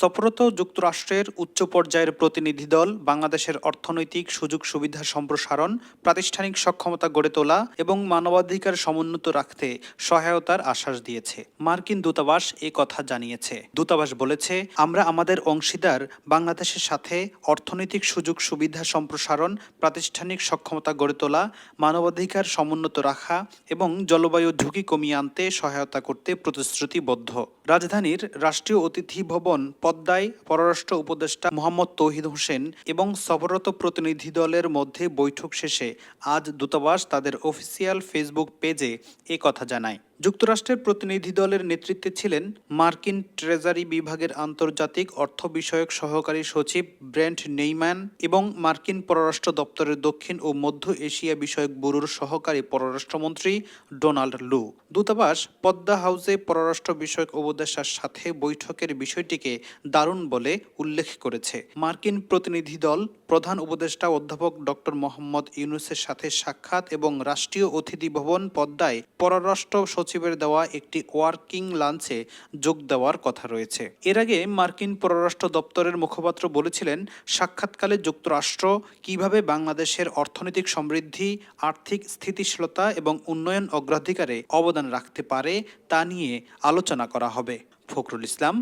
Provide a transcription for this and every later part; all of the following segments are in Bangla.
সফরত যুক্তরাষ্ট্রের উচ্চ পর্যায়ের প্রতিনিধি দল, বাংলাদেশের অর্থনৈতিক সুযোগ সুবিধা সম্প্রসারণ, প্রাতিষ্ঠানিক সক্ষমতা গড়ে তোলা এবং মানবাধিকার সমুন্নত রাখতে সহায়তার আশ্বাস দিয়েছে। মার্কিন দূতাবাস এ কথা জানিয়েছে। দূতাবাস বলেছে, আমরা আমাদের অংশীদার বাংলাদেশের সাথে অর্থনৈতিক সুযোগ সুবিধা সম্প্রসারণ, প্রাতিষ্ঠানিক সক্ষমতা গড়ে তোলা, মানবাধিকার সমুন্নত রাখা এবং জলবায়ু ঝুঁকি কমিয়ে আনতে সহায়তা করতে প্রতিশ্রুতিবদ্ধ। রাজধানীর রাষ্ট্রীয় অতিথি ভবন পদ্মায় পররাষ্ট্র উপদেষ্টা মোহাম্মদ তৌহিদ হোসেন এবং সফররত প্রতিনিধি দলের মধ্যে বৈঠক শেষে আজ দূতাবাস তাদের অফিসিয়াল ফেসবুক পেজে এ কথা জানায়। যুক্তরাষ্ট্রের প্রতিনিধি দলের নেতৃত্বে ছিলেন মার্কিন ট্রেজারি বিভাগের আন্তর্জাতিক অর্থ বিষয়ক সহকারী সচিব ব্রেন্ট নেইম্যান এবং মার্কিন পররাষ্ট্র দপ্তরের দক্ষিণ ও মধ্য এশিয়া বিষয়ক ব্যুরোর সহকারী পররাষ্ট্রমন্ত্রী ডোনাল্ড লু। দূতাবাস পদ্মা হাউসে পররাষ্ট্র বিষয়ক উপদেষ্টার সাথে বৈঠকের বিষয়টিকে দারুণ বলে উল্লেখ করেছে। মার্কিন প্রতিনিধি দল প্রধান উপদেষ্টা অধ্যাপক ডক্টর মোহাম্মদ ইউনুসের সাথে সাক্ষাৎ এবং রাষ্ট্রীয় অতিথি ভবন পদ্মায় পররাষ্ট্র সচিবের দেওয়া একটি ওয়ার্কিং লাঞ্চে যোগ দেওয়ার কথা রয়েছে। এর আগে মার্কিন পররাষ্ট্র দপ্তরের মুখপাত্র বলেছিলেন, সাক্ষাৎকালে যুক্তরাষ্ট্র কীভাবে বাংলাদেশের অর্থনৈতিক সমৃদ্ধি, আর্থিক স্থিতিশীলতা এবং উন্নয়ন অগ্রাধিকারে অবদান রাখতে পারে তা নিয়ে আলোচনা করা হবে। ফখরুল ইসলাম,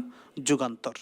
যুগান্তর।